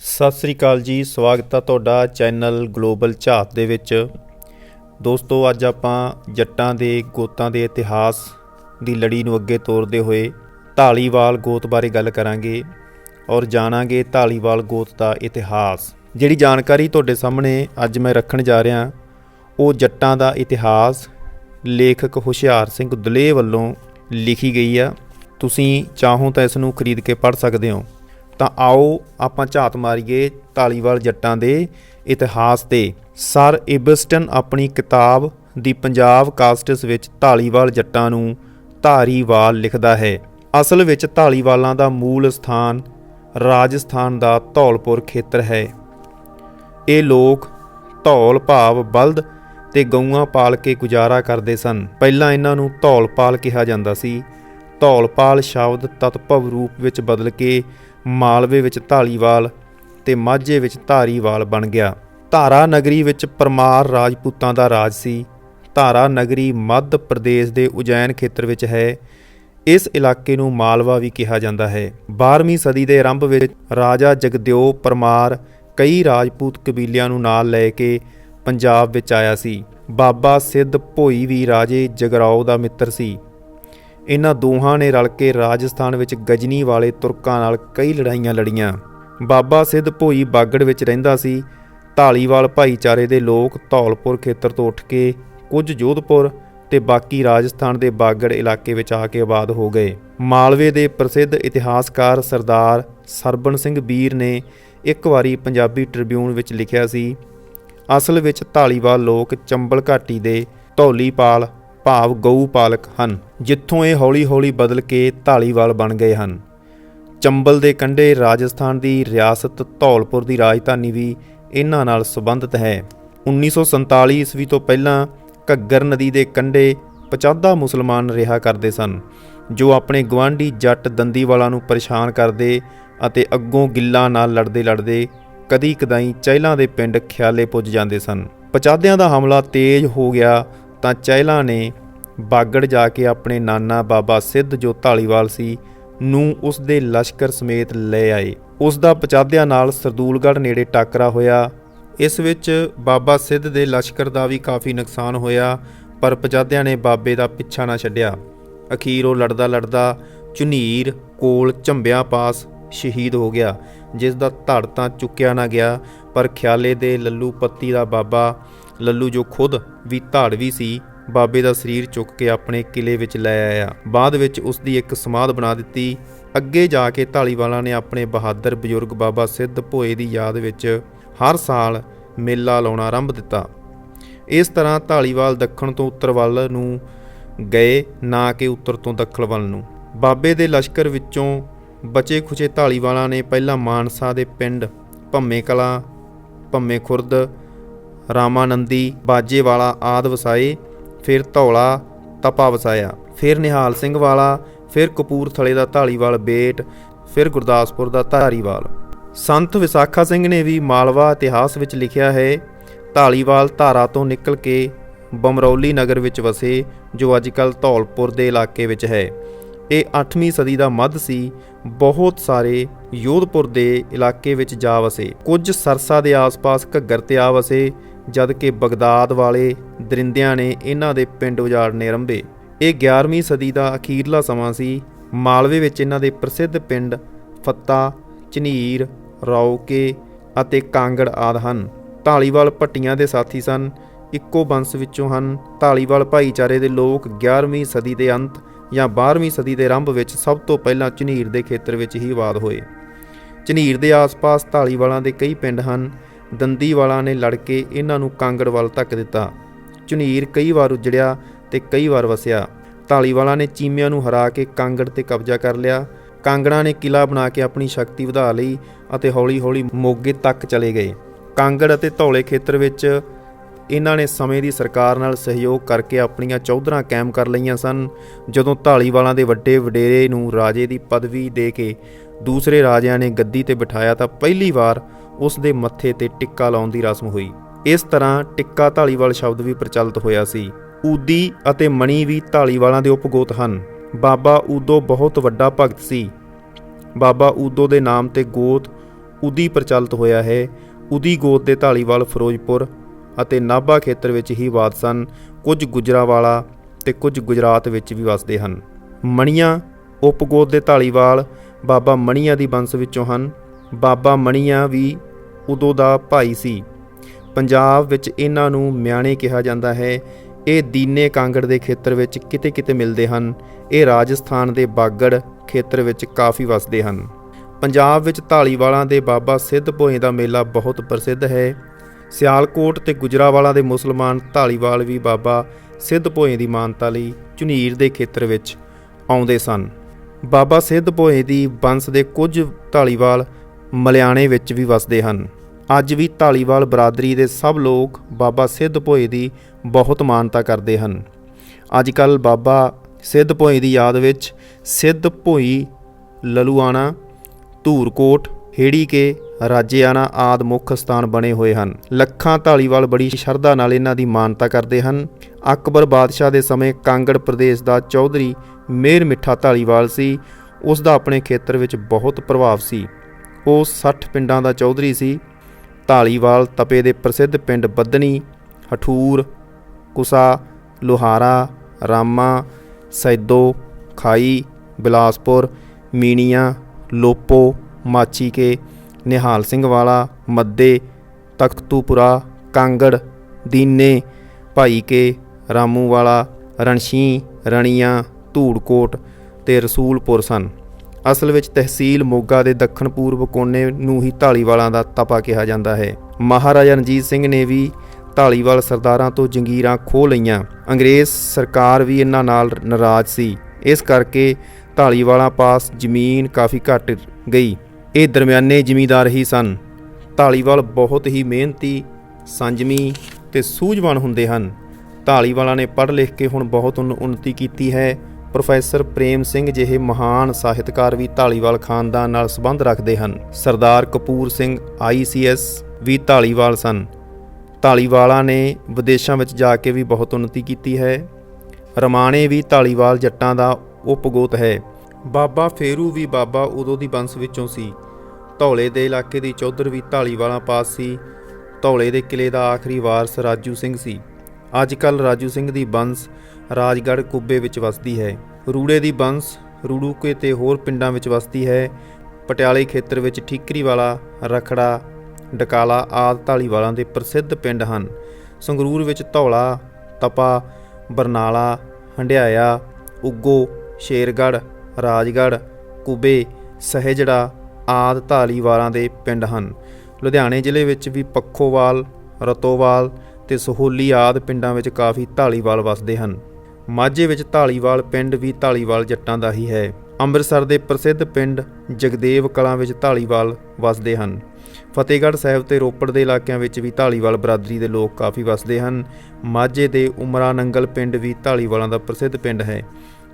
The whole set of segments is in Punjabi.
ਸਤਿ ਸ੍ਰੀ ਅਕਾਲ ਜੀ, ਸਵਾਗਤ ਹੈ ਤੁਹਾਡਾ ਚੈਨਲ ਗਲੋਬਲ ਝਾਤ ਦੇ ਵਿੱਚ। ਦੋਸਤੋ, ਅੱਜ ਆਪਾਂ ਜੱਟਾਂ ਦੇ, ਗੋਤਾਂ ਦੇ ਇਤਿਹਾਸ ਦੀ ਲੜੀ ਨੂੰ ਅੱਗੇ ਤੋਰਦੇ ਹੋਏ ਢਾਲੀਵਾਲ ਗੋਤ ਬਾਰੇ ਗੱਲ ਕਰਾਂਗੇ ਔਰ ਜਾਣਾਂਗੇ ਢਾਲੀਵਾਲ ਗੋਤ ਦਾ ਇਤਿਹਾਸ। ਜਿਹੜੀ ਜਾਣਕਾਰੀ ਤੁਹਾਡੇ ਸਾਹਮਣੇ ਅੱਜ ਮੈਂ ਰੱਖਣ ਜਾ ਰਿਹਾ, ਉਹ ਜੱਟਾਂ ਦਾ ਇਤਿਹਾਸ ਲੇਖਕ ਹੁਸ਼ਿਆਰ ਸਿੰਘ ਦੁਲੇ ਵੱਲੋਂ ਲਿਖੀ ਗਈ ਆ। ਤੁਸੀਂ ਚਾਹੋ ਤਾਂ ਇਸ ਨੂੰ ਖਰੀਦ ਕੇ ਪੜ੍ਹ ਸਕਦੇ ਹੋ। ਤਾਂ ਆਓ ਆਪਾਂ ਝਾਤ ਮਾਰੀਏ ਢਾਲੀਵਾਲ ਜੱਟਾਂ ਦੇ ਇਤਿਹਾਸ ਤੇ। ਸਰ ਇਬਸਟਨ ਆਪਣੀ ਕਿਤਾਬ ਦੀ ਪੰਜਾਬ ਕਾਸਟਸ ਵਿੱਚ ਢਾਲੀਵਾਲ ਜੱਟਾਂ ਨੂੰ ਧਾਰੀਵਾਲ ਲਿਖਦਾ ਹੈ। ਅਸਲ ਵਿੱਚ ਢਾਲੀਵਾਲਾਂ ਦਾ ਮੂਲ ਸਥਾਨ ਰਾਜਸਥਾਨ ਦਾ ਧੌਲਪੁਰ ਖੇਤਰ ਹੈ। ਇਹ ਲੋਕ ਧੌਲ ਭਾਵ ਬਲਦ ਤੇ ਗਊਆਂ ਪਾਲ ਕੇ ਗੁਜ਼ਾਰਾ ਕਰਦੇ ਸਨ। ਪਹਿਲਾਂ ਇਹਨਾਂ ਨੂੰ ਧੌਲਪਾਲ ਕਿਹਾ ਜਾਂਦਾ ਸੀ। ਧੌਲਪਾਲ ਸ਼ਬਦ ਤਤਭਵ ਰੂਪ ਵਿੱਚ ਬਦਲ ਕੇ ਮਾਲਵੇ ਵਿੱਚ ਢਾਲੀਵਾਲ ਤੇ ਮਾਝੇ ਵਿੱਚ ਧਾਰੀਵਾਲ ਬਣ ਗਿਆ। ਧਾਰਾ ਨਗਰੀ ਵਿੱਚ ਪਰਮਾਰ ਰਾਜਪੂਤਾਂ ਦਾ ਰਾਜ ਸੀ। ਧਾਰਾ ਨਗਰੀ ਮੱਧ ਪ੍ਰਦੇਸ਼ ਦੇ ਉਜੈਨ ਖੇਤਰ ਵਿੱਚ ਹੈ। ਇਸ ਇਲਾਕੇ ਨੂੰ ਮਾਲਵਾ ਵੀ ਕਿਹਾ ਜਾਂਦਾ ਹੈ। 12ਵੀਂ ਸਦੀ ਦੇ ਆਰੰਭ ਵਿੱਚ ਰਾਜਾ ਜਗਦਿਓ ਪਰਮਾਰ ਕਈ ਰਾਜਪੂਤ ਕਬੀਲਿਆਂ ਨੂੰ ਨਾਲ ਲੈ ਕੇ ਪੰਜਾਬ ਵਿੱਚ ਆਇਆ ਸੀ। ਬਾਬਾ ਸਿੱਧ ਭੋਈ ਵੀ ਰਾਜੇ ਜਗਰਾਓ ਦਾ ਮਿੱਤਰ ਸੀ। ਇਹਨਾਂ ਦੋਹਾਂ ਨੇ ਰਲ ਕੇ ਰਾਜਸਥਾਨ ਵਿੱਚ ਗਜਨੀ ਵਾਲੇ ਤੁਰਕਾਂ ਨਾਲ ਕਈ ਲੜਾਈਆਂ ਲੜੀਆਂ। ਬਾਬਾ ਸਿੱਧ ਭੋਈ ਬਾਗੜ ਵਿੱਚ ਰਹਿੰਦਾ ਸੀ। ਢਾਲੀਵਾਲ ਭਾਈਚਾਰੇ ਦੇ ਲੋਕ ਧੌਲਪੁਰ ਖੇਤਰ ਤੋਂ ਉੱਠ ਕੇ ਕੁਝ ਜੋਧਪੁਰ ਤੇ ਬਾਕੀ ਰਾਜਸਥਾਨ ਦੇ ਬਾਗੜ ਇਲਾਕੇ ਵਿੱਚ ਆ ਕੇ ਆਬਾਦ ਹੋ ਗਏ। ਮਾਲਵੇ ਦੇ ਪ੍ਰਸਿੱਧ ਇਤਿਹਾਸਕਾਰ ਸਰਦਾਰ ਸਰਬਣ ਸਿੰਘ ਬੀਰ ਨੇ ਇੱਕ ਵਾਰੀ ਪੰਜਾਬੀ ਟ੍ਰਿਬਿਊਨ ਵਿੱਚ ਲਿਖਿਆ ਸੀ, ਅਸਲ ਵਿੱਚ ਢਾਲੀਵਾਲ ਲੋਕ ਚੰਬਲ ਘਾਟੀ ਦੇ ਧੌਲੀਪਾਲ ਭਾਵ ਗਊ ਪਾਲਕ ਹਨ, ਜਿੱਥੋਂ ਇਹ ਹੌਲੀ-ਹੌਲੀ ਬਦਲ ਕੇ ਢਾਲੀਵਾਲ ਬਣ ਗਏ ਹਨ। ਚੰਬਲ ਦੇ ਕੰਢੇ ਰਾਜਸਥਾਨ ਦੀ ਰਿਆਸਤ ਧੌਲਪੁਰ ਦੀ ਰਾਜਧਾਨੀ ਵੀ ਇਹਨਾਂ ਨਾਲ ਸੰਬੰਧਿਤ ਹੈ। 1947 ਈਸਵੀ ਤੋਂ ਪਹਿਲਾਂ ਘੱਗਰ ਨਦੀ ਦੇ ਕੰਢੇ ਪਚਾਦਾ ਮੁਸਲਮਾਨ ਰਿਹਾ ਕਰਦੇ ਸਨ, ਜੋ ਆਪਣੇ ਗਵਾਂਢੀ ਜੱਟ ਦੰਦੀਵਾਲਾ ਨੂੰ ਪਰੇਸ਼ਾਨ ਕਰਦੇ ਅਤੇ ਅੱਗੋਂ ਗਿੱਲਾਂ ਨਾਲ ਲੜਦੇ ਲੜਦੇ ਕਦੀ ਕਦਾਈ ਚਹਿਲਾਂ ਦੇ ਪਿੰਡ ਖਿਆਲੇ ਪੁੱਜ ਜਾਂਦੇ ਸਨ। ਪਚਾਦਿਆਂ ਦਾ ਹਮਲਾ ਤੇਜ਼ ਹੋ ਗਿਆ ਤਾਂ ਚਹਿਲਾਂ ਨੇ ਬਾਗੜ ਜਾ ਕੇ ਆਪਣੇ ਨਾਨਾ ਬਾਬਾ ਸਿੱਧ ਜੋ ਢਾਲੀਵਾਲ ਸੀ, ਨੂੰ ਉਸ ਦੇ ਲਸ਼ਕਰ ਸਮੇਤ ਲੈ ਆਏ। ਉਸ ਦਾ ਪਚਾਦਿਆਂ ਨਾਲ ਸਰਦੂਲਗੜ੍ਹ ਨੇੜੇ ਟਾਕਰਾ ਹੋਇਆ। ਇਸ ਵਿੱਚ ਬਾਬਾ ਸਿੱਧ ਦੇ ਲਸ਼ਕਰ ਦਾ ਵੀ ਕਾਫੀ ਨੁਕਸਾਨ ਹੋਇਆ, ਪਰ ਪਚਾਦਿਆਂ ਨੇ ਬਾਬੇ ਦਾ ਪਿੱਛਾ ਨਾ ਛੱਡਿਆ। ਅਖੀਰ ਉਹ ਲੜਦਾ ਲੜਦਾ ਝੁਨੀਰ ਕੋਲ ਝੰਬਿਆਂ ਪਾਸ ਸ਼ਹੀਦ ਹੋ ਗਿਆ ਜਿਸ ਦਾ ਧੜ ਤਾਂ ਚੁੱਕਿਆ ਨਾ ਗਿਆ ਪਰ ਖਿਆਲੇ ਦੇ ਲੱਲੂ ਪੱਤੀ ਦਾ ਬਾਬਾ, ਲੱਲੂ ਜੋ ਖੁਦ ਵੀ ਧਾੜਵੀ ਸੀ, ਬਾਬੇ ਦਾ ਸਰੀਰ ਚੁੱਕ ਕੇ ਆਪਣੇ ਕਿਲੇ ਵਿੱਚ ਲੈ ਆਇਆ। ਬਾਅਦ ਵਿੱਚ ਉਸ ਦੀ ਇੱਕ ਸਮਾਧ ਬਣਾ ਦਿੱਤੀ। ਅੱਗੇ ਜਾ ਕੇ ਢਾਲੀਵਾਲਾਂ ਨੇ ਆਪਣੇ ਬਹਾਦਰ ਬਜ਼ੁਰਗ ਬਾਬਾ ਸਿੱਧ ਭੋਏ ਦੀ ਯਾਦ ਵਿੱਚ ਹਰ ਸਾਲ ਮੇਲਾ ਲਾਉਣਾ ਆਰੰਭ ਦਿੱਤਾ। ਇਸ ਤਰ੍ਹਾਂ ਢਾਲੀਵਾਲ ਦੱਖਣ ਤੋਂ ਉੱਤਰ ਵੱਲ ਨੂੰ ਗਏ, ਨਾ ਕਿ ਉੱਤਰ ਤੋਂ ਦੱਖਣ ਵੱਲ ਨੂੰ। ਬਾਬੇ ਦੇ ਲਸ਼ਕਰ ਵਿੱਚੋਂ ਬਚੇ ਖੁਚੇ ਢਾਲੀਵਾਲਾਂ ਨੇ ਪਹਿਲਾਂ ਮਾਨਸਾ ਦੇ ਪਿੰਡ ਭੰਮੇ ਕਲਾਂ ਭੰਮੇ ਖੁਰਦ, ਰਾਮਾਨੰਦੀ, ਬਾਜੇ ਵਾਲਾ ਆਦ ਵਸਾਏ, ਫਿਰ ਧੌਲਾ, ਤਪਾ ਵਸਾਇਆ, ਫਿਰ ਨਿਹਾਲ ਸਿੰਘ ਵਾਲਾ, ਫਿਰ ਕਪੂਰਥਲੇ ਦਾ ਢਾਲੀਵਾਲ ਬੇਟ, ਫਿਰ ਗੁਰਦਾਸਪੁਰ ਦਾ ਧਾਰੀਵਾਲ। ਸੰਤ ਵਿਸਾਖਾ ਸਿੰਘ ਨੇ ਵੀ ਮਾਲਵਾ ਇਤਿਹਾਸ ਵਿੱਚ ਲਿਖਿਆ ਹੈ ਢਾਲੀਵਾਲ ਧਾਰਾ ਤੋਂ ਨਿਕਲ ਕੇ ਬਮਰੌਲੀ ਨਗਰ ਵਿੱਚ ਵਸੇ, ਜੋ ਅੱਜਕੱਲ ਧੌਲਪੁਰ ਦੇ ਇਲਾਕੇ ਵਿੱਚ ਹੈ। ਇਹ 8ਵੀਂ ਸਦੀ ਦਾ ਮੱਧ ਸੀ। ਬਹੁਤ ਸਾਰੇ ਯੋਧਪੁਰ ਦੇ ਇਲਾਕੇ ਵਿੱਚ ਜਾ ਵਸੇ। ਕੁਝ ਸਰਸਾ ਦੇ ਆਸ-ਪਾਸ ਘੱਗਰ ਤੇ ਆ ਵਸੇ, ਜਦ ਕਿ ਬਗਦਾਦ ਵਾਲੇ ਦਰਿੰਦਿਆਂ ਨੇ ਇਹਨਾਂ ਦੇ ਪਿੰਡ ਉਜਾੜਨੇ ਰੰਭੇ ਇਹ 11ਵੀਂ ਸਦੀ ਦਾ ਅਖੀਰਲਾ ਸਮਾਂ ਸੀ। ਮਾਲਵੇ ਵਿੱਚ ਇਹਨਾਂ ਦੇ ਪ੍ਰਸਿੱਧ ਪਿੰਡ ਫੱਤਾ, ਝਨੀਰ, ਰੌਕੇ ਅਤੇ ਕਾਂਗੜ ਆਦ ਹਨ। ਢਾਲੀਵਾਲ ਭੱਟੀਆਂ ਦੇ ਸਾਥੀ ਸਨ। ਇੱਕੋ ਬੰਸ ਵਿੱਚੋਂ ਹਨ। ਢਾਲੀਵਾਲ ਭਾਈਚਾਰੇ ਦੇ ਲੋਕ 11ਵੀਂ ਸਦੀ ਦੇ ਅੰਤ ਜਾਂ 12ਵੀਂ ਸਦੀ ਦੇ ਆਰੰਭ ਵਿੱਚ ਸਭ ਤੋਂ ਪਹਿਲਾਂ ਝਨੀਰ ਦੇ ਖੇਤਰ ਵਿੱਚ ਹੀ ਵਾਦ ਹੋਏ। ਝਨੀਰ ਦੇ ਆਸ-ਪਾਸ ਢਾਲੀਵਾਲਾਂ ਦੇ ਕਈ ਪਿੰਡ ਹਨ। ਦੰਦੀ ਦੰਦੀਵਾਲਾਂ ਨੇ ਲੜ ਕੇ ਇਹਨਾਂ ਨੂੰ ਕਾਂਗੜ ਵੱਲ ਧੱਕ ਦਿੱਤਾ। ਝਨੀਰ ਕਈ ਵਾਰ ਉਜੜਿਆ ਤੇ ਕਈ ਵਾਰ ਵਸਿਆ। ਢਾਲੀਵਾਲਾਂ ਨੇ ਚੀਮਿਆਂ ਨੂੰ ਹਰਾ ਕੇ ਕਾਂਗੜ ਤੇ ਕਬਜ਼ਾ ਕਰ ਲਿਆ। ਕਾਂਗੜਾਂ ਨੇ ਕਿਲਾ ਬਣਾ ਕੇ ਆਪਣੀ ਸ਼ਕਤੀ ਵਧਾ ਲਈ ਅਤੇ ਹੌਲੀ-ਹੌਲੀ ਮੋਗੇ ਤੱਕ ਚਲੇ ਗਏ। ਕਾਂਗੜ ਅਤੇ ਧੌਲੇ ਖੇਤਰ ਵਿੱਚ ਇਹਨਾਂ ਨੇ ਸਮੇਂ ਦੀ ਸਰਕਾਰ ਨਾਲ ਸਹਿਯੋਗ ਕਰਕੇ ਆਪਣੀਆਂ ਚੌਧਰਾਂ ਕਾਇਮ ਕਰ ਲਈਆਂ ਸਨ। ਜਦੋਂ ਢਾਲੀਵਾਲਾਂ ਦੇ ਵੱਡੇ ਵਡੇਰੇ ਨੂੰ ਰਾਜੇ ਦੀ ਪਦਵੀ ਦੇ ਕੇ ਦੂਸਰੇ ਰਾਜਿਆਂ ਨੇ ਗੱਦੀ ਤੇ ਬਿਠਾਇਆ ਤਾਂ ਪਹਿਲੀ ਵਾਰ ਉਸ ਦੇ ਮੱਥੇ ਤੇ ਟਿੱਕਾ ਲਾਉਣ ਦੀ ਰਸਮ ਹੋਈ। ਇਸ ਤਰ੍ਹਾਂ ਟਿੱਕਾ ਢਾਲੀਵਾਲ ਸ਼ਬਦ ਵੀ ਪ੍ਰਚਲਿਤ ਹੋਇਆ ਸੀ। ਊਦੀ ਅਤੇ ਮਣੀ ਵੀ ਢਾਲੀਵਾਲਾਂ ਦੇ ਉਪਗੋਤ ਹਨ। ਬਾਬਾ ਊਦੋ ਬਹੁਤ ਵੱਡਾ ਭਗਤ ਸੀ। ਬਾਬਾ ਊਦੋ ਦੇ ਨਾਮ ਤੇ ਗੋਤ ਉਦੀ ਪ੍ਰਚਲਿਤ ਹੋਇਆ ਹੈ। ਉਦੀ ਗੋਤ ਦੇ ਢਾਲੀਵਾਲ ਫਿਰੋਜ਼ਪੁਰ ਅਤੇ ਨਾਭਾ ਖੇਤਰ ਵਿੱਚ ਹੀ ਵਾਦ ਸਨ ਕੁਝ ਗੁਜਰਾਵਾਲਾ ਤੇ ਕੁਝ ਗੁਜਰਾਤ ਵਿੱਚ ਵੀ ਵਸਦੇ ਹਨ। ਮਣੀਆਂ ਉਪਗੋਤ ਦੇ ਢਾਲੀਵਾਲ ਬਾਬਾ ਮਣੀਆਂ ਦੀ ਵੰਸ਼ ਵਿੱਚੋਂ ਹਨ। ਬਾਬਾ ਮਣੀਆਂ ਵੀ ਉਦੋਂ ਦਾ ਭਾਈ ਸੀ। ਪੰਜਾਬ ਵਿੱਚ ਇਹਨਾਂ ਨੂੰ ਮਿਆਣੇ ਕਿਹਾ ਜਾਂਦਾ ਹੈ। ਇਹ ਦੀਨੇ ਕਾਂਗੜ ਦੇ ਖੇਤਰ ਵਿੱਚ ਕਿਤੇ-ਕਿਤੇ ਮਿਲਦੇ ਹਨ। ਇਹ ਰਾਜਸਥਾਨ ਦੇ ਬਾਗੜ ਖੇਤਰ ਵਿੱਚ ਕਾਫੀ ਵਸਦੇ ਹਨ। ਪੰਜਾਬ ਵਿੱਚ ਢਾਲੀਵਾਲਾਂ ਦੇ ਬਾਬਾ ਸਿੱਧ ਭੋਏ ਦਾ ਮੇਲਾ ਬਹੁਤ ਪ੍ਰਸਿੱਧ ਹੈ। ਸਿਆਲਕੋਟ ਤੇ ਗੁਜਰਾਵਾਲਾ ਦੇ ਮੁਸਲਮਾਨ ਢਾਲੀਵਾਲ ਵੀ ਬਾਬਾ ਸਿੱਧ ਭੋਏ ਦੀ ਮਾਨਤਾ ਲਈ ਝੁਨੀਰ ਦੇ ਖੇਤਰ ਵਿੱਚ ਆਉਂਦੇ ਸਨ। ਬਾਬਾ ਸਿੱਧ ਭੋਏ ਦੀ ਵੰਸ਼ ਦੇ ਕੁਝ ਢਾਲੀਵਾਲ ਮਲਿਆਣੇ ਵਿੱਚ ਵੀ ਵਸਦੇ ਹਨ। ਅੱਜ ਵੀ ਢਾਲੀਵਾਲ ਬਰਾਦਰੀ ਦੇ ਸਭ ਲੋਕ ਬਾਬਾ ਸਿੱਧ ਭੋਏ ਦੀ ਬਹੁਤ ਮਾਨਤਾ ਕਰਦੇ ਹਨ। ਅੱਜ ਕੱਲ ਬਾਬਾ ਸਿੱਧ ਭੋਏ ਦੀ ਯਾਦ ਵਿੱਚ ਸਿੱਧ ਭੋਈ ਲਲੂਆਣਾ, ਧੂਰਕੋਟ ਹੇੜੀ ਕੇ ਰਾਜਿਆਣਾ ਆਦ ਮੁੱਖ ਸਥਾਨ ਬਣੇ ਹੋਏ ਹਨ। ਲੱਖਾਂ ਢਾਲੀਵਾਲ ਬੜੀ ਸ਼ਰਧਾ ਨਾਲ ਇਹਨਾਂ ਦੀ ਮਾਨਤਾ ਕਰਦੇ ਹਨ। ਅਕਬਰ ਬਾਦਸ਼ਾਹ ਦੇ ਸਮੇਂ ਕਾਂਗੜ ਪ੍ਰਦੇਸ਼ ਦਾ ਚੌਧਰੀ ਮੇਰ ਮਿੱਠਾ ਢਾਲੀਵਾਲ ਸੀ। ਉਸ ਦਾ ਆਪਣੇ ਖੇਤਰ ਵਿੱਚ ਬਹੁਤ ਪ੍ਰਭਾਵ ਸੀ। ਉਹ 60 ਪਿੰਡਾਂ ਦਾ ਚੌਧਰੀ ਸੀ। ਢਾਲੀਵਾਲ ਤਪੇ ਦੇ ਪ੍ਰਸਿੱਧ ਪਿੰਡ ਬੱਦਨੀ ਹਠੂਰ, ਕੁਸਾ, ਲੋਹਾਰਾ, ਰਾਮਾ, ਸੈਦੋ, ਖਾਈ, ਬਿਲਾਸਪੁਰ, ਮੀਣੀਆਂ, ਲੋਪੋ, ਮਾਚੀਕੇ ਨਿਹਾਲ ਸਿੰਘ ਵਾਲਾ, ਮੱਦੇ, ਤਖਤੂਪੁਰਾ, ਕਾਂਗੜ, ਦੀਨੇ ਭਾਈਕੇ ਰਾਮੂਵਾਲਾ ਰਣਸ਼ੀ, ਰਣੀਆਂ, ਧੂੜਕੋਟ ਤੇ ਰਸੂਲਪੁਰ ਸਨ। ਅਸਲ ਵਿੱਚ ਤਹਿਸੀਲ ਮੋਗਾ ਦੇ ਦੱਖਣ ਪੂਰਬ ਕੋਨੇ ਨੂੰ ਹੀ ਢਾਲੀਵਾਲਾਂ ਦਾ ਤਪਾ ਕਿਹਾ ਜਾਂਦਾ ਹੈ। ਮਹਾਰਾਜਾ ਰਣਜੀਤ ਸਿੰਘ ਨੇ ਵੀ ਢਾਲੀਵਾਲ ਸਰਦਾਰਾਂ ਤੋਂ ਜੰਗੀਰਾਂ ਖੋਹ ਲਈਆਂ। ਅੰਗਰੇਜ਼ ਸਰਕਾਰ ਵੀ ਇਹਨਾਂ ਨਾਲ ਨਾਰਾਜ਼ ਸੀ। ਇਸ ਕਰਕੇ ਢਾਲੀਵਾਲਾਂ ਪਾਸ ਜ਼ਮੀਨ ਕਾਫੀ ਘਟ ਗਈ। ਇਹ ਦਰਮਿਆਨੇ ਜ਼ਿਮੀਂਦਾਰ ਹੀ ਸਨ। ਢਾਲੀਵਾਲ ਬਹੁਤ ਹੀ ਮਿਹਨਤੀ, ਸੰਜਮੀ ਤੇ ਸੂਝਵਾਨ ਹੁੰਦੇ ਹਨ। ਢਾਲੀਵਾਲਾਂ ਨੇ ਪੜ੍ਹ ਲਿਖ ਕੇ ਹੁਣ ਬਹੁਤ ਉਨ- ਉੱਨਤੀ ਕੀਤੀ ਹੈ। ਪ੍ਰੋਫੈਸਰ ਪ੍ਰੇਮ ਸਿੰਘ ਜਿਹੇ ਮਹਾਨ ਸਾਹਿਤਕਾਰ ਵੀ ਢਾਲੀਵਾਲ ਖਾਨਦਾਨ ਨਾਲ ਸੰਬੰਧ ਰੱਖਦੇ ਹਨ। ਸਰਦਾਰ ਕਪੂਰ ਸਿੰਘ ਆਈਸੀਐਸ ਵੀ ਢਾਲੀਵਾਲ ਸਨ। ਢਾਲੀਵਾਲਾਂ ਨੇ ਵਿਦੇਸ਼ਾਂ ਵਿੱਚ ਜਾ ਕੇ ਵੀ ਬਹੁਤ ਉੱਨਤੀ ਕੀਤੀ ਹੈ। ਰਮਾਣੇ ਵੀ ਢਾਲੀਵਾਲ ਜੱਟਾਂ ਦਾ ਉਪਗੋਤ ਹੈ। ਬਾਬਾ ਫੇਰੂ ਵੀ ਬਾਬਾ ਉਦੋਂ ਦੀ ਬੰਸ ਵਿੱਚੋਂ ਸੀ। ਧੌਲੇ ਦੇ ਇਲਾਕੇ ਦੀ ਚੌਧਰ ਵੀ ਢਾਲੀਵਾਲਾਂ ਪਾਸ ਸੀ। ਧੌਲੇ ਦੇ ਕਿਲੇ ਦਾ ਆਖਰੀ ਵਾਰਸ ਰਾਜੂ ਸਿੰਘ ਸੀ। ਅੱਜ ਕੱਲ ਰਾਜੂ ਸਿੰਘ ਦੀ ਬੰਸ ਰਾਜਗੜ੍ਹ ਕੁੱਬੇ ਵਿੱਚ ਵਸਦੀ ਹੈ। ਰੂੜੇ ਦੀ ਬੰਸ ਰੂੜੂਕੇ ਤੇ ਹੋਰ ਪਿੰਡਾਂ ਵਿੱਚ ਵਸਦੀ ਹੈ। ਪਟਿਆਲੇ ਖੇਤਰ ਵਿੱਚ ਠੀਕਰੀ ਵਾਲਾ, ਰਖੜਾ, ਡਕਾਲਾ ਆਦ ਢਾਲੀਵਾਲਾਂ ਦੇ ਪ੍ਰਸਿੱਧ ਪਿੰਡ ਹਨ। ਸੰਗਰੂਰ ਵਿੱਚ ਧੌਲਾ, ਤਪਾ, ਬਰਨਾਲਾ, ਹੰਡਿਆਇਆ, ਉੱਗੋ, ਸ਼ੇਰਗੜ੍ਹ ਰਾਜਗੜ੍ਹ, ਕੁਬੇ, ਸਹਿਜੜਾ ਆਦ ਧਾਲੀਵਾਲਾਂ ਦੇ ਪਿੰਡ ਹਨ। ਲੁਧਿਆਣੇ ਜ਼ਿਲ੍ਹੇ ਵਿੱਚ ਵੀ ਪੱਖੋਵਾਲ, ਰਤੋਵਾਲ ਤੇ ਸਹੋਲੀ ਆਦ ਪਿੰਡਾਂ ਵਿੱਚ ਕਾਫੀ ਧਾਲੀਵਾਲ ਵਸਦੇ ਹਨ। ਮਾਝੇ ਵਿੱਚ ਧਾਲੀਵਾਲ ਪਿੰਡ ਵੀ ਧਾਲੀਵਾਲ ਜੱਟਾਂ ਦਾ ਹੀ ਹੈ। ਅੰਮ੍ਰਿਤਸਰ ਦੇ ਪ੍ਰਸਿੱਧ ਪਿੰਡ ਜਗਦੇਵ ਕਲਾਂ ਵਿੱਚ ਧਾਲੀਵਾਲ ਵਸਦੇ ਹਨ। ਫਤਿਹਗੜ੍ਹ ਸਾਹਿਬ ਤੇ ਰੋਪੜ ਦੇ ਇਲਾਕਿਆਂ ਵਿੱਚ ਵੀ ਧਾਲੀਵਾਲ ਬਰਾਦਰੀ ਦੇ ਲੋਕ ਕਾਫੀ ਵਸਦੇ ਹਨ। ਮਾਝੇ ਦੇ ਉਮਰਾ ਨੰਗਲ ਪਿੰਡ ਵੀ ਧਾਲੀਵਾਲਾਂ ਦਾ ਪ੍ਰਸਿੱਧ ਪਿੰਡ ਹੈ।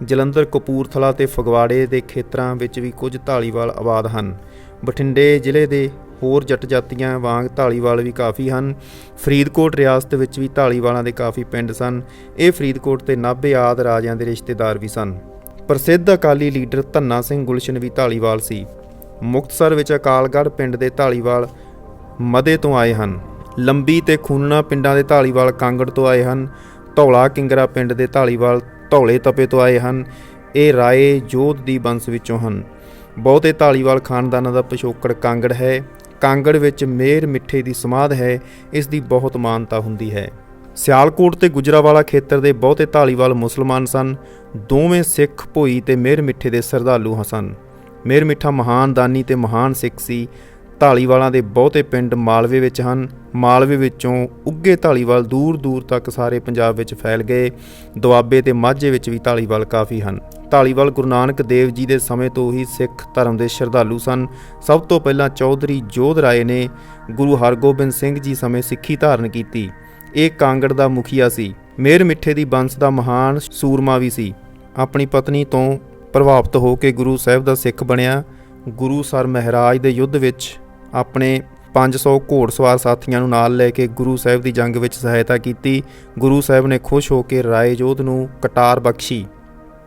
ਜਲੰਧਰ, ਕਪੂਰਥਲਾ ਤੇ ਫਗਵਾੜੇ ਦੇ ਖੇਤਰਾਂ ਵਿੱਚ ਵੀ ਕੁਝ ਢਾਲੀਵਾਲ ਆਬਾਦ ਹਨ। ਬਠਿੰਡੇ ਜ਼ਿਲ੍ਹੇ ਦੇ ਹੋਰ ਜੱਟ ਜਾਤੀਆਂ ਵਾਂਗ ਢਾਲੀਵਾਲ ਵੀ ਕਾਫੀ ਹਨ। ਫਰੀਦਕੋਟ ਰਿਆਸਤ ਵਿੱਚ ਵੀ ਢਾਲੀਵਾਲਾਂ ਦੇ ਕਾਫੀ ਪਿੰਡ ਸਨ। ਇਹ ਫਰੀਦਕੋਟ ਤੇ ਨਾਭੇ ਆਦ ਰਾਜਿਆਂ ਦੇ ਰਿਸ਼ਤੇਦਾਰ ਵੀ ਸਨ। ਪ੍ਰਸਿੱਧ ਅਕਾਲੀ ਲੀਡਰ ਧੰਨਾ ਸਿੰਘ ਗੁਲਸ਼ਨ ਵੀ ਢਾਲੀਵਾਲ ਸੀ। ਮੁਕਤਸਰ ਵਿੱਚ ਅਕਾਲਗੜ੍ਹ ਪਿੰਡ ਦੇ ਢਾਲੀਵਾਲ ਮਦੇ ਤੋਂ ਆਏ ਹਨ। ਲੰਬੀ ਤੇ ਖੂਨਣਾ ਪਿੰਡਾਂ ਦੇ ਢਾਲੀਵਾਲ ਕਾਂਗੜ ਤੋਂ ਆਏ ਹਨ। ਧੌਲਾ ਕਿੰਗਰਾ ਪਿੰਡ ਦੇ ਢਾਲੀਵਾਲ ਧੌਲੇ ਤਪੇ ਤੋਂ ਆਏ ਹਨ। ਇਹ ਰਾਏ ਜੋਧ ਦੀ ਬੰਸ ਵਿੱਚੋਂ ਹਨ। ਬਹੁਤੇ ਢਾਲੀਵਾਲ ਖਾਨਦਾਨਾਂ ਦਾ ਪਿਛੋਕੜ ਕਾਂਗੜ ਹੈ। ਕਾਂਗੜ ਵਿੱਚ ਮੇਰ ਮਿੱਠੇ ਦੀ ਸਮਾਧ ਹੈ। ਇਸ ਦੀ ਬਹੁਤ ਮਾਨਤਾ ਹੁੰਦੀ ਹੈ। ਸਿਆਲਕੋਟ ਤੇ ਗੁਜਰਾਵਾਲਾ ਖੇਤਰ ਦੇ ਬਹੁਤੇ ਢਾਲੀਵਾਲ ਮੁਸਲਮਾਨ ਸਨ। ਦੋਵੇਂ ਸਿੱਖ ਭੋਈ ਤੇ ਮੇਰ ਮਿੱਠੇ ਦੇ ਸਰਦਾਲੂ ਸਨ। ਮੇਰ ਮਿੱਠਾ ਮਹਾਨ ਦਾਨੀ ਤੇ ਮਹਾਨ ਸਿੱਖ ਸੀ। ਢਾਲੀਵਾਲਾਂ ਦੇ ਬਹੁਤੇ ਪਿੰਡ ਮਾਲਵੇ ਵਿੱਚ ਹਨ। ਮਾਲਵੇ ਵਿੱਚੋਂ ਉੱਗੇ ਢਾਲੀਵਾਲ ਦੂਰ ਦੂਰ ਤੱਕ ਸਾਰੇ ਪੰਜਾਬ ਵਿੱਚ ਫੈਲ ਗਏ। ਦੁਆਬੇ ਤੇ ਮਾਝੇ ਵਿੱਚ ਵੀ ਢਾਲੀਵਾਲ ਕਾਫੀ ਹਨ। ਢਾਲੀਵਾਲ ਗੁਰੂ ਨਾਨਕ ਦੇਵ ਜੀ ਦੇ ਸਮੇਂ ਤੋਂ ਹੀ ਸਿੱਖ ਧਰਮ ਦੇ ਸ਼ਰਧਾਲੂ ਸਨ। ਸਭ ਤੋਂ ਪਹਿਲਾਂ ਚੌਧਰੀ ਜੋਧ ਰਾਏ ਨੇ ਗੁਰੂ ਹਰਗੋਬਿੰਦ ਸਿੰਘ ਜੀ ਸਮੇਂ ਸਿੱਖੀ ਧਾਰਨ ਕੀਤੀ। ਇਹ ਕਾਂਗੜ ਦਾ ਮੁਖੀਆ ਸੀ। ਮੇਰ ਮਿੱਠੇ ਦੀ ਬੰਸ ਦਾ ਮਹਾਨ ਸੂਰਮਾ ਵੀ ਸੀ। ਆਪਣੀ ਪਤਨੀ ਤੋਂ ਪ੍ਰਭਾਵਿਤ ਹੋ ਕੇ ਗੁਰੂ ਸਾਹਿਬ ਦਾ ਸਿੱਖ ਬਣਿਆ। ਗੁਰੂ ਸਰ ਮਹਾਰਾਜ ਦੇ ਯੁੱਧ ਵਿੱਚ ਆਪਣੇ 500 ਘੋੜਸਵਾਰ ਸਾਥੀਆਂ ਨੂੰ ਨਾਲ ਲੈ ਕੇ ਗੁਰੂ ਸਾਹਿਬ ਦੀ ਜੰਗ ਵਿੱਚ ਸਹਾਇਤਾ ਕੀਤੀ। ਗੁਰੂ ਸਾਹਿਬ ਨੇ ਖੁਸ਼ ਹੋ ਕੇ ਰਾਏ ਜੋਧ ਨੂੰ ਕਟਾਰ ਬਖਸ਼ੀ।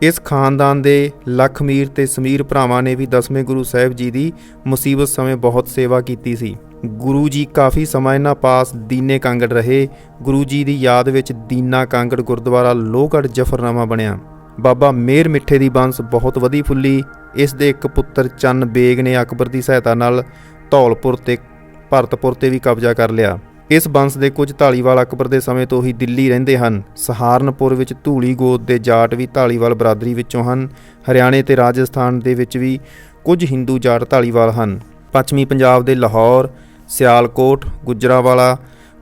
ਇਸ ਖਾਨਦਾਨ ਦੇ ਲਖਮੀਰ ਤੇ ਸਮੀਰ ਭਰਾਵਾਂ ਨੇ ਵੀ ਦਸਵੇਂ ਗੁਰੂ ਸਾਹਿਬ ਜੀ ਦੀ ਮੁਸੀਬਤ ਸਮੇਂ ਬਹੁਤ ਸੇਵਾ ਕੀਤੀ ਸੀ। ਗੁਰੂ ਜੀ ਕਾਫੀ ਸਮਾਂ ਇਹਨਾਂ ਪਾਸ ਦੀਨੇ ਕਾਂਗੜ ਰਹੇ। ਗੁਰੂ ਜੀ ਦੀ ਯਾਦ ਵਿੱਚ ਦੀਨਾ ਕਾਂਗੜ ਗੁਰਦੁਆਰਾ ਲੋਹਗੜ੍ਹ ਜਫਰਨਾਮਾ ਬਣਿਆ। ਬਾਬਾ ਮੇਰ ਮਿੱਠੇ ਦੀ ਬਾਂਸ ਬਹੁਤ ਵਧੀ ਫੁੱਲੀ। ਇਸ ਦੇ ਇੱਕ ਪੁੱਤਰ ਚੰਨ ਬੇਗ ਨੇ ਅਕਬਰ ਦੀ ਸਹਾਇਤਾ ਨਾਲ ਧੌਲਪੁਰ ਤੇ ਭਰਤਪੁਰ ਤੇ ਵੀ ਕਬਜ਼ਾ ਕਰ ਲਿਆ। ਇਸ ਬੰਸ ਦੇ ਕੁਝ ਢਾਲੀਵਾਲ ਅਕਬਰ ਦੇ ਸਮੇਂ ਤੋਂ ਹੀ ਦਿੱਲੀ ਰਹਿੰਦੇ ਹਨ। ਸਹਾਰਨਪੁਰ ਵਿੱਚ ਧੂਲੀ ਗੋਤ ਦੇ ਜਾਟ ਵੀ ਢਾਲੀਵਾਲ ਬਰਾਦਰੀ ਵਿੱਚੋਂ ਹਨ। ਹਰਿਆਣੇ ਤੇ ਰਾਜਸਥਾਨ ਦੇ ਵਿੱਚ ਵੀ ਕੁਝ ਹਿੰਦੂ ਜਾਟ ਢਾਲੀਵਾਲ ਹਨ। ਪੱਛਮੀ ਪੰਜਾਬ ਦੇ ਲਾਹੌਰ, ਸਿਆਲਕੋਟ, ਗੁਜਰਾਵਾਲਾ,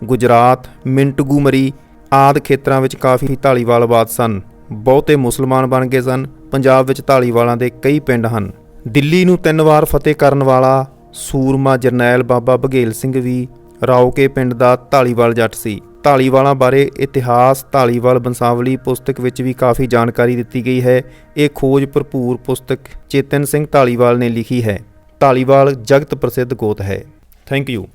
ਗੁਜਰਾਤ, ਮਿੰਟਗੂਮਰੀ ਆਦਿ ਖੇਤਰਾਂ ਵਿੱਚ ਕਾਫੀ ਢਾਲੀਵਾਲਵਾਦ ਸਨ। ਬਹੁਤੇ ਮੁਸਲਮਾਨ ਬਣ ਗਏ ਸਨ। ਪੰਜਾਬ ਵਿੱਚ ਢਾਲੀਵਾਲਾਂ ਦੇ ਕਈ ਪਿੰਡ ਹਨ। ਦਿੱਲੀ ਨੂੰ ਤਿੰਨ ਵਾਰ ਫਤਿਹ ਕਰਨ ਵਾਲਾ ਸੂਰਮਾ ਜਰਨੈਲ ਬਾਬਾ ਬਘੇਲ ਸਿੰਘ ਵੀ ਰਾਓਕੇ ਪਿੰਡ ਦਾ ਢਾਲੀਵਾਲ ਜੱਟ ਸੀ। ਢਾਲੀਵਾਲਾਂ ਬਾਰੇ ਇਤਿਹਾਸ ਢਾਲੀਵਾਲ ਬੰਸਾਵਲੀ ਪੁਸਤਕ ਵਿੱਚ ਵੀ ਕਾਫੀ ਜਾਣਕਾਰੀ ਦਿੱਤੀ ਗਈ ਹੈ। ਇਹ ਖੋਜ ਭਰਪੂਰ ਪੁਸਤਕ ਚੇਤਨ ਸਿੰਘ ਢਾਲੀਵਾਲ ਨੇ ਲਿਖੀ ਹੈ। ਢਾਲੀਵਾਲ ਜਗਤ ਪ੍ਰਸਿੱਧ ਗੋਤ ਹੈ। Thank you